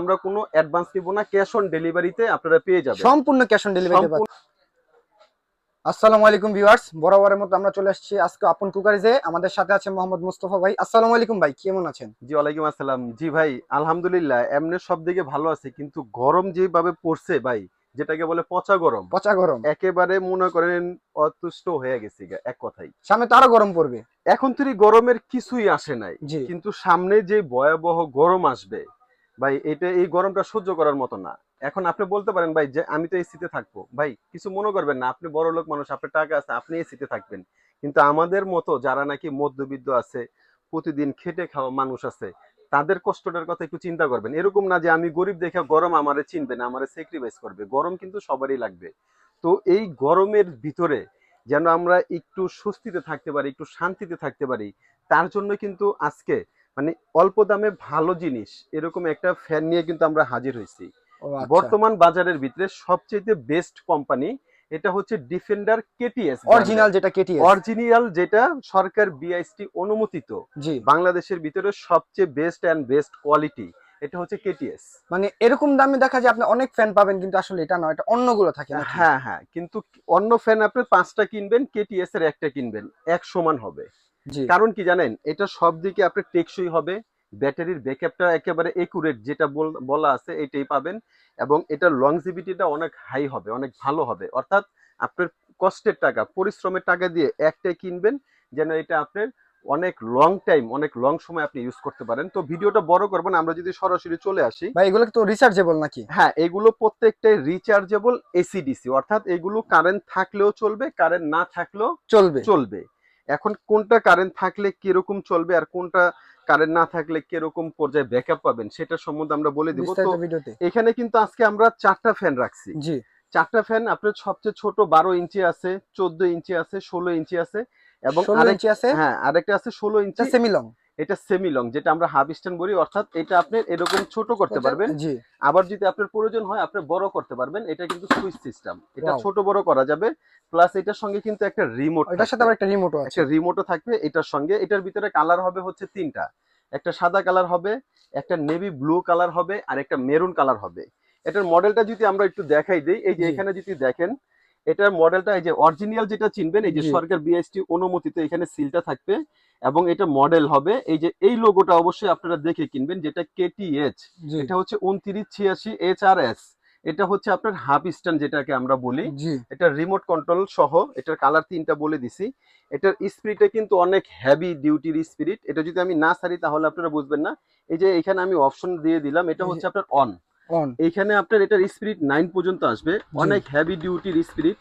আমরা কোনো অ্যাডভান্স নিব না ক্যাশ অন ডেলিভারিতে আপনারা পেয়ে যাবেন। সম্পূর্ণ ক্যাশ অন ডেলিভারি আসসালামু আলাইকুম ভিউয়ার্স বরাবরের মতো আমরা চলে আসছি আজকে আপন কুকারিজে। আমাদের সাথে আছে মোহাম্মদ মুস্তফা ভাই। আসসালামু আলাইকুম ভাই কেমন আছেন? জি ওয়ালাইকুম আসসালাম। জি ভাই আলহামদুলিল্লাহ এমনি সব দিকে ভালো আছে কিন্তু গরম যেভাবে পড়ছে ভাই যেটাকে বলে পচা গরম। পচা গরম। একেবারে মনে করেন অতুষ্ট হয়ে গেছে এক কথাই। সামনে তো আরও গরম পড়বে। এখন তুই গরমের কিছুই আসে নাই কিন্তু সামনে যে ভয়াবহ গরম আসবে ভাই, এটা এই গরমটা সহ্য করার মতো না। এখন আপনি বলতে পারেন, ভাই, যে আমি তো এসিতে থাকব। ভাই, কিছু মনে করবেন না, আপনি বড় লোক মানুষ, আপনার টাকা আছে, আপনি এসিতে থাকবেন। কিন্তু আমাদের মতো যারা নাকি মধ্যবিত্ত আছে, প্রতিদিন খেটে খাওয়া মানুষ আছে, তাদের কষ্টটার কথা একটু চিন্তা করবেন। এরকম না যে আমি গরিব দেখে গরম আমারে চিনবে না, আমারে স্যাক্রিফাইস করবে। গরম কিন্তু সবারই লাগবে। তো এই গরমের ভিতরে যেন আমরা একটু স্বস্তিতে থাকতে পারি, একটু শান্তিতে থাকতে পারি, তার জন্য কিন্তু আজকে মানে অল্প দামে ভালো জিনিস এরকম একটা ফ্যান নিয়ে কিন্তু আমরা হাজির হয়েছি। আচ্ছা। বর্তমান বাজারের ভিতরে সবচেয়ে বেস্ট কোম্পানি এটা হচ্ছে ডিফেন্ডার কেটিএস অরিজিনাল যেটা কেটি অরিজিনাল যেটা সরকার বিআইএসটি অনুমোদিত। জি। বাংলাদেশের ভিতরে সবচেয়ে বেস্ট অ্যান্ড বেস্ট কোয়ালিটি এটা হচ্ছে কেটিএস মানে এরকম দামে দেখা যায় আপনি অনেক ফ্যান পাবেন কিন্তু আসলে এটা নয় এটা অন্যগুলো থাকে না হ্যাঁ হ্যাঁ কিন্তু অন্য ফ্যান আপনি পাঁচটা কিনবেন কেটিএস এর একটা কিনবেন এক সমান হবে। কারণ কি জানেন? এটা সব দিকে আপনার টেকসই হবে। ব্যাটারির ব্যাকআপটা একেবারে একুরেট যেটা বল- আছে এটাই পাবেন এবং এটার লংজিভিটিটা অনেক হাই হবে অনেক ভালো হবে। অর্থাৎ আপনার কষ্টের টাকা পরিশ্রমের টাকা দিয়ে একটাই কিনবেন যেন এটা আপনার অনেক লং টাইম অনেক লং সময় আপনি ইউজ করতে পারেন। তো ভিডিওটা বড় করবেন আমরা যদি সরাসরি চলে আসি। ভাই এগুলো তো রিচার্জেবল নাকি? হ্যাঁ এগুলো প্রত্যেকটাই রিচার্জেবল এসিডিসি অর্থাৎ এগুলো কারেন্ট থাকলেও চলবে কারেন্ট না থাকলেও চলবে। চলবে। এখন কোনটা কারেন্ট থাকলে কীরকম চলবে আর কোনটা কারেন্ট না থাকলে কীরকম পর্যায়ে ব্যাকআপ পাবেন সেটা সম্বন্ধে আমরা বলে দিব। তো এখানে কিন্তু আজকে আমরা চারটা ফ্যান রাখছি। জি। চারটা ফ্যান আপনার সবচেয়ে ছোট বারো ইঞ্চি আছে চোদ্দ ইঞ্চি আছে ষোলো ইঞ্চি আছে এবং ইঞ্চি আছে? হ্যাঁ আরেকটা আছে ষোলো ইঞ্চি। সেমি লং এটা সেমি লং যেটা আমরা হাফ স্ট্যান্ড বলি অর্থাৎ এটা আপনি এরকম ছোট করতে পারবেন। আবার যদি আপনার প্রয়োজন হয় আপনি বড় করতে পারবেন। এটা কিন্তু সুইচ সিস্টেম এটা ছোট বড় করা যাবে। প্লাস এটার সঙ্গে কিন্তু একটা রিমোট এটার সাথে আবার একটা রিমোটও আছে। একটা রিমোটও থাকবে এটার সঙ্গে। এটার ভিতরে কালার হবে হচ্ছে তিনটা। একটা সাদা কালার হবে একটা নেভি ব্লু কালার হবে আর একটা মেরুন কালার হবে। এটার মডেলটা যদি আমরা একটু দেখাই দিই এই যে এখানে যদি দেখেন এটার মডেলটা এই যে অরিজিনাল যেটা চিনবেন এই যে সরকার বিএসটি অনুমোদিত এখানে সিলটা থাকবে এবং এটা মডেল হবে। এই যে এই লোগোটা অবশ্যই আপনারা দেখে কিনবেন যেটা কেটিএইচ এটা হচ্ছে উনত্রিশ ছিয়াশি এইচ আর এস এটা হচ্ছে আপনার হাফ স্ট্যান্ড যেটাকে আমরা বলি। এটা রিমোট কন্ট্রোল সহ এটার কালার তিনটা বলে দিছি। এটার স্পিরিটে কিন্তু অনেক হেভি ডিউটির স্পিরিট এটা যদি আমি না সারি তাহলে আপনারা বুঝবেন না। এই যে এখানে আমি অপশন দিয়ে দিলাম এটা হচ্ছে আপনার অন অন এইখানে আপনার এটার স্পিরিট নাইন পর্যন্ত আসবে। অনেক হেভি ডিউটির স্পিরিট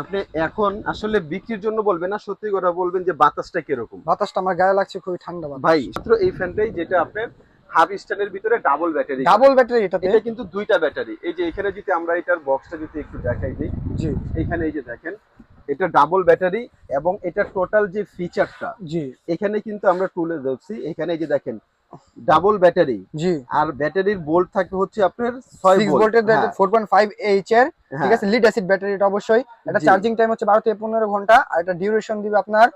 আপনি এখন আসলে বিক্রির জন্য বলবেন না সত্যি কথা বলবেন যে বাতাসটা কীরকম। বাতাসটা আমার গায়ে লাগছে খুবই ঠান্ডা বাতাস। ভাই মাত্র এই ফ্যানটাই যেটা আপনার হাফ স্ট্যান্ডের ভিতরে ডাবল ব্যাটারি ডাবল ব্যাটারি এটাতে? এটা কিন্তু দুইটা ব্যাটারি এই যে এখানে যদি আমরা এটার বক্সটা যদি একটু দেখাই দিই। জি। এখানে এই যে দেখেন এটা ডাবল ব্যাটারি এবং এটা টোটাল যে ফিচারটা জি। এখানে কিন্তু আমরা তুলে ধরছি। এখানে এই যে দেখেন ডাবল ব্যাটারি। জি। আর ব্যাটারির ভোল্ট থাকে হচ্ছে আপনার ছয় সিক্স ভোল্ট ভোল্টের ফোর পয়েন্ট ফাইভ এইচ এর ঠিক আছে লিড অ্যাসিড ব্যাটারি এটা অবশ্যই। এটা চার্জিং টাইম হচ্ছে বারো থেকে পনেরো ঘণ্টা আর এটা ডিউরেশন দিবে আপনার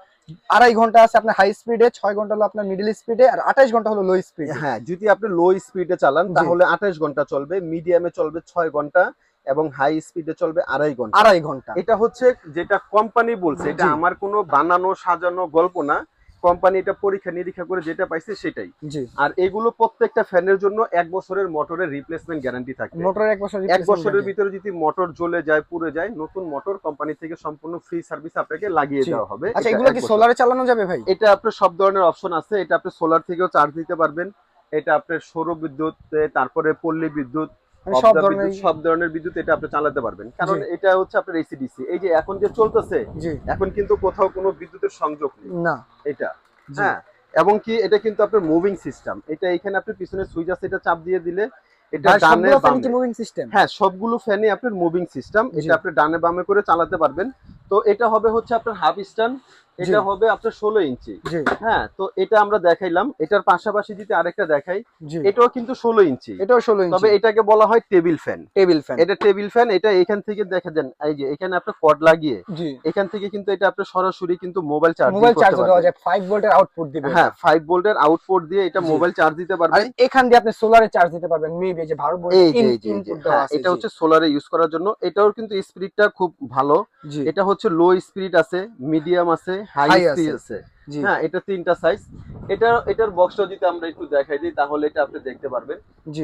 আড়াই ঘণ্টা আছে আপনার হাই স্পিডে ছয় ঘণ্টা হলো আপনার মিডল স্পিডে আর আঠাইশ ঘণ্টা হলো লো স্পিড হ্যাঁ যদি আপনি লো স্পিডে চালান তাহলে আঠাশ ঘণ্টা চলবে মিডিয়ামে চলবে ছয় ঘণ্টা এবং হাই স্পিডে চলবে আড়াই ঘণ্টা। আড়াই ঘণ্টা। এটা হচ্ছে যেটা কোম্পানি বলছে এটা আমার কোনো বানানো সাজানো গল্প না। কোম্পানি এটা পরীক্ষা নিরীক্ষা করে যেটা পাইছে সেটাই। আর এগুলো প্রত্যেকটা ফ্যানের জন্য এক বছরের মোটরের রিপ্লেসমেন্ট গ্যারান্টি থাকবে। মোটরের এক বছর এক বছরের ভিতরে যদি মোটর জ্বলে যায় পুড়ে যায় নতুন মোটর কোম্পানি থেকে সম্পূর্ণ ফ্রি সার্ভিস আপনাকে লাগিয়ে দেওয়া হবে। আচ্ছা এগুলো কি সোলারে চালানো যাবে ভাই? এটা আপনার সব ধরনের অপশন আছে। এটা আপনি সোলার থেকেও চার্জ দিতে পারবেন। এটা আপনার সৌর বিদ্যুৎ তারপরে পল্লী বিদ্যুৎ সব ধরনের সব ধরনের বিদ্যুৎ এটা আপনি চালাতে পারবেন। কারণ এটা হচ্ছে আপনার এসিডিসি এই যে এখন যে চলতেছে এখন কিন্তু কোথাও কোনো বিদ্যুতের সংযোগ নেই। না। এটা হ্যাঁ? এবং কি এটা কিন্তু আপনার মুভিং সিস্টেম এটা এখানে আপনি পিছনে সুইচ আছে এটা চাপ দিয়ে দিলে এটা ডানে বামে। মুভিং সিস্টেম হ্যাঁ সবগুলো ফ্যানই আপনার মুভিং সিস্টেম জি। এটা আপনি ডানে বামে করে চালাতে পারবেন। তো এটা হবে হচ্ছে আপনার হাফ স্ট্যান্ড এটা হবে আপনার ষোলো ইঞ্চি। হ্যাঁ তো এটা আমরা দেখাইলাম। এটার পাশাপাশি যদি আরেকটা দেখাই এটাও কিন্তু ষোলো ইঞ্চি। এটাও ষোলো ইঞ্চি। তবে এটাকে বলা হয় টেবিল ফ্যান। Table fan. এটা টেবিল ফ্যান এটা এখান থেকে দেখা যান এই যে এখানে আপনার কর্ড লাগিয়ে এখান থেকে কিন্তু এটা আপনি সরাসরি কিন্তু মোবাইল চার্জ মোবাইল চার্জ দেওয়া যায় 5 ভোল্টের আউটপুট দিবে। হ্যাঁ ফাইভ ভোল্টের আউটপুট দিয়ে এটা মোবাইল চার্জ দিতে আর পারবেন এখান দিয়ে আপনি সোলারে চার্জ দিতে পারবেন মেবি যে 12 এই যে এই যে, এই যে, হ্যাঁ, এটা হচ্ছে সোলারে ইউজ করার জন্য। এটাও কিন্তু স্পিডটা খুব ভালো। এটা হচ্ছে লো স্পিড আছে মিডিয়াম আছে হাই আছে। আছে। হ্যাঁ এটা তিনটা সাইজ এটা এটার বক্সটা যদি আমরা একটু দেখাই দিই তাহলে এটা আপনি দেখতে পারবেন।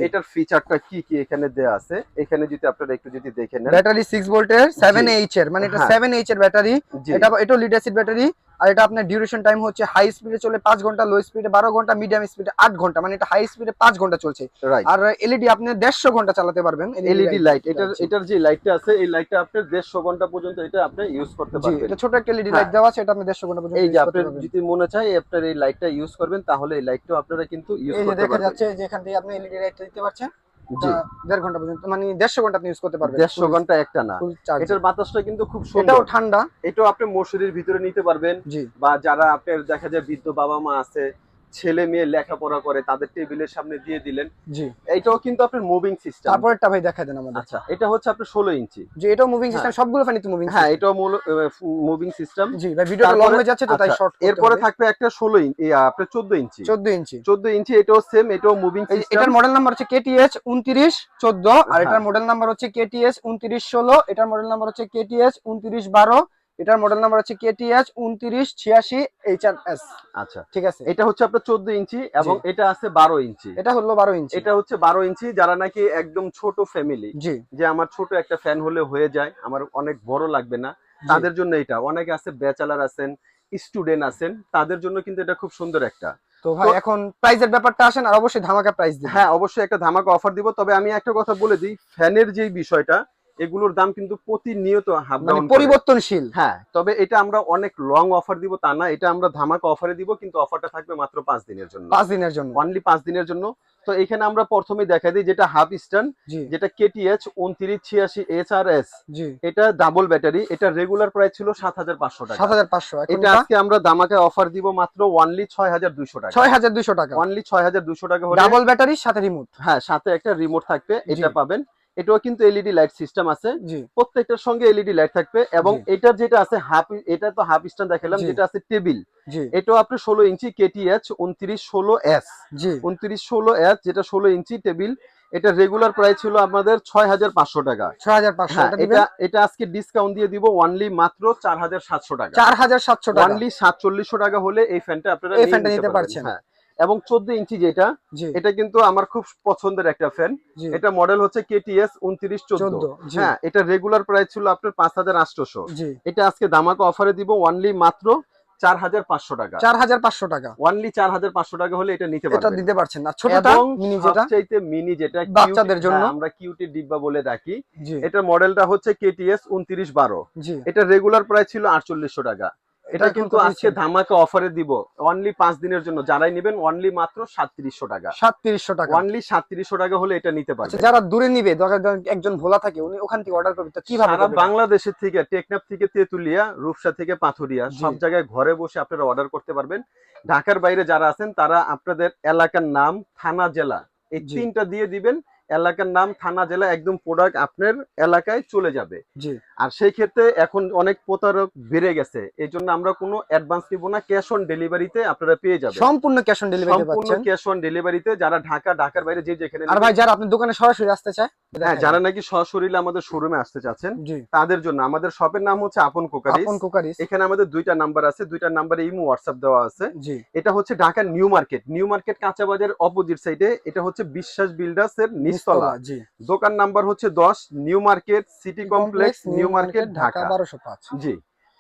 এটার ফিচারটা কি কি এখানে দেয়া আছে? এখানে যদি আপনারা একটু যদি দেখেন ব্যাটারি 6 ভোল্টের 7H এর মানে এটা হ্যাঁ। 7H এর ব্যাটারি এটা এটাও লিড অ্যাসিড ব্যাটারি আর এটা আপনার ডিউরেশন টাইম হচ্ছে হাই স্পিডে চলে 5 ঘণ্টা লো স্পিডে 12 ঘণ্টা মিডিয়াম স্পিডে আট ঘণ্টা মানে এটা হাই স্পিডে 5 ঘণ্টা চলছে। আর এলইডি আপনি 150 ঘণ্টা চালাতে পারবেন এলইডি লাইট এটার এটার যে লাইটটা আছে এই লাইটটা আপনি দেড়শো ঘণ্টা পর্যন্ত এটা আপনি ইউজ করতে পারবেন। এটা ছোট একটা এলইডি হ্যাঁ। লাইট দেওয়া আছে এটা আপনি 150 ঘণ্টা পর্যন্ত এই যে করতে আপনার যদি মনে চায় আপনার এই লাইটটা ইউজ করবেন তাহলে এই লাইটটাও আপনারা কিন্তু ইউজ এই যে দেখা যাচ্ছে যে এখান থেকে আপনি এলইডি লাইটটা দিতে পারছেন। দেড় ঘণ্টা পর্যন্ত মানে দেড়শো ঘণ্টা আপনি ইউজ করতে পারবেন। দেড়শো ঘণ্টা একটা না। এটার বাতাসটা কিন্তু খুব এটাও ঠান্ডা। এটাও আপনি মশুরির ভিতরে নিতে পারবেন। জি। বা যারা আপনার দেখা যায় বৃদ্ধ বাবা মা আছে ছেলে মেয়ে লেখাপড়া করে তাদের টেবিলের সামনে দিয়ে দিলেন। জি। এটাও কিন্তু আপনার মুভিং সিস্টেম তারপরেরটা ভাই দেখা দেন আমাদের। আচ্ছা এটা হচ্ছে আপনার ষোলো ইঞ্চি। যে এটাও মুভিং সিস্টেম সবগুলো ফ্যানিতে মুভিং হ্যাঁ এটাও মুভিং সিস্টেম জি ভাই ভিডিওটা লং হয়ে যাচ্ছে তো তাই আচ্ছা, শর্ট এরপরে থাকবে একটা ষোলো ইঞ্চি আপনার চোদ্দ ইঞ্চি। 14 ইঞ্চি। চোদ্দ ইঞ্চি এটাও সেম এটাও মুভিং সিস্টেম এটার মডেল নাম্বার হচ্ছে কেটিএস 29 14 আর হ্যাঁ। এটার মডেল নাম্বার হচ্ছে কেটিএস 29 16 এটার মডেল নাম্বার হচ্ছে কেটিএস 29 12 এটার মডেল নাম্বার হচ্ছে কেটিএস 29 86 এইচআরএস আচ্ছা। ঠিক আছে? এটা হচ্ছে আপনার চোদ্দ ইঞ্চি এবং এটা আছে বারো ইঞ্চি। এটা হলো 12 ইঞ্চি। এটা হচ্ছে বারো ইঞ্চি যারা নাকি একদম ছোট ফ্যামিলি জি। যে আমার ছোট একটা ফ্যান হলে হয়ে যায় আমার অনেক বড় লাগবে না। তাদের জন্য এটা। অনেকে আছে ব্যাচেলার আছেন স্টুডেন্ট আছেন তাদের জন্য কিন্তু এটা খুব সুন্দর একটা। তো ভাই এখন প্রাইজের ব্যাপারটা আসেন আর অবশ্যই ধামাকা প্রাইস হ্যাঁ অবশ্যই একটা ধামাকা অফার দিব। তবে আমি একটা কথা বলে দিই ফ্যানের যে বিষয়টা এগুলোর দাম কিন্তু প্রতিনিয়ত মানে পরিবর্তনশীল। হ্যাঁ তবে এটা আমরা অনেক লং অফার দিব তা না এটা আমরা ধামাকা অফারে দিব কিন্তু অফারটা থাকবে মাত্র পাঁচ দিনের জন্য। পাঁচ দিনের জন্য। অনলি পাঁচ দিনের জন্য। তো এখানে আমরা প্রথমে দেখা দিই যেটা হাফ স্টার্ন যেটা কেটিএচ উনত্রিশ ছিয়াশি এইচ আর এস এটা ডাবল ব্যাটারি এটা রেগুলার প্রাইস ছিল সাত হাজার পাঁচশো টাকা। সাত হাজার পাঁচশো। এটা আজকে আমরা দামাকে অফার দিব মাত্র ওয়ানলি ছয় হাজার দুইশো টাকা। ছয় হাজার দুইশো টাকা। ওয়ানলি ছয় হাজার দুইশো টাকা ডাবল ব্যাটারির সাথে রিমোট হ্যাঁ সাথে একটা রিমোট থাকবে এটা পাবেন। এটাও কিন্তু এলইডি লাইট সিস্টেম আছে। প্রত্যেকটার সঙ্গে এলইডি লাইট থাকবে এবং এটার যেটা আছে হাফ এটা তো হাফ স্ট্যান্ড দেখালাম যেটা আছে টেবিল এটাও আপনি ষোলো ইঞ্চি কেটিএচ উনত্রিশ ষোলো এস জি। উনত্রিশ ষোলো এস যেটা ষোলো ইঞ্চি টেবিল এটা রেগুলার প্রাইস ছিল আমাদের ছয় হাজার পাঁচশো টাকা। ছয় হাজার পাঁচশো হ্যাঁ এটা এটা আজকে ডিসকাউন্ট দিয়ে দিব ওয়ানলি মাত্র চার হাজার সাতশো টাকা। চার হাজার সাতশো টাকা। ওয়ানলি সাতচল্লিশশো টাকা হলে এই ফ্যানটা আপনারা এই ফ্যানটা নিতে পারছেন। হ্যাঁ। এবং চোদ্দ ইঞ্চি যেটা এটা কিন্তু আমার খুব পছন্দের একটা ফ্যান এটা মডেল হচ্ছে কেটিএস উনত্রিশ চোদ্দ। হ্যাঁ এটা রেগুলার প্রাইস ছিল আপনার পাঁচ হাজার আটশোশো। এটা আজকে দামাকে অফারে দিব ওয়ানলি মাত্র চার হাজার পাঁচশো টাকা। চার হাজার পাঁচশো টাকা। ওয়ানলি চার হাজার পাঁচশো টাকা হলে এটা নিতে এটা দিতে পারছেন না। ছোটটা মিনি যেটা। মিনি বাচ্চাদের জন্য। হ্যাঁ, আমরা কিউটি ডিব্বা বলে ডাকি। এটার মডেলটা হচ্ছে কেটিএস উনত্রিশ বারো। এটা রেগুলার প্রাইস ছিল আটচল্লিশশো টাকা। এটা কিন্তু আজকে ধামাকা অফারে দিব। অনলি পাঁচ দিনের জন্য। যারাই নেবেন অনলি মাত্র সাতত্রিশশো টাকা। সাতত্রিশশো টাকা। অনলি সাতত্রিশশো টাকা হলে এটা নিতে আচ্ছা পারবে যারা দূরে নিবে একজন ভোলা থাকে উনি ওখান থেকে অর্ডার করবে কীভাবে সারা বাংলাদেশের থেকে টেকনাফ থেকে তেতুলিয়া রূপসা থেকে পাথুরিয়া সব জায়গায় ঘরে বসে আপনারা অর্ডার করতে পারবেন। ঢাকার বাইরে যারা আছেন তারা আপনাদের এলাকার নাম থানা জেলা এই জি। তিনটা দিয়ে দিবেন। এলাকার নাম থানা জেলা একদম প্রোডাক্ট আপনার এলাকায় চলে যাবে। আর সেই ক্ষেত্রে এখন অনেক প্রতারক বেড়ে গেছে এই জন্য আমরা কোনো অ্যাডভান্স নিব না ক্যাশ অন ডেলিভারিতে আপনারা পেয়ে যাবেন। সম্পূর্ণ ক্যাশ অন ডেলিভারি সম্পূর্ণ ক্যাশ অন ডেলিভারিতে যারা ঢাকা ঢাকার বাইরে যে যেখানে আর ভাই যারা আপনার দোকানে সরাসরি আসতে চায় হ্যাঁ যারা নাকি সশরীরে আমাদের শোরুমে আসতে চাচ্ছেন তাদের জন্য আমাদের শপের নাম হচ্ছে আপন কোকারিস। আপন কুকারিস। এখানে আমাদের দুইটা নাম্বার আছে দুইটা নাম্বারে ইমো হোয়াটসঅ্যাপ দেওয়া আছে। এটা হচ্ছে Dhaka New Market. New Market কাঁচা বাজার অপোজিট সাইডে এটা হচ্ছে বিশ্বাস বিল্ডার্স এর নিচতলা। দোকান নাম্বার হচ্ছে দশ New Market city complex New Market Dhaka বারোশো পাঁচ। জি।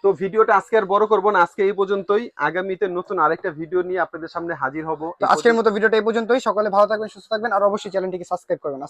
তো ভিডিওটা আজকে আর বড় করব না আজকে এই পর্যন্তই। আগামীতে নতুন আরেকটা ভিডিও নিয়ে আপনাদের সামনে হাজির হব। আজকের মতো ভিডিওটা এই পর্যন্তই। সকলে ভালো থাকবেন সুস্থ থাকবেন আর অবশ্যই চ্যানেলটিকে সাবস্ক্রাইব করবেন।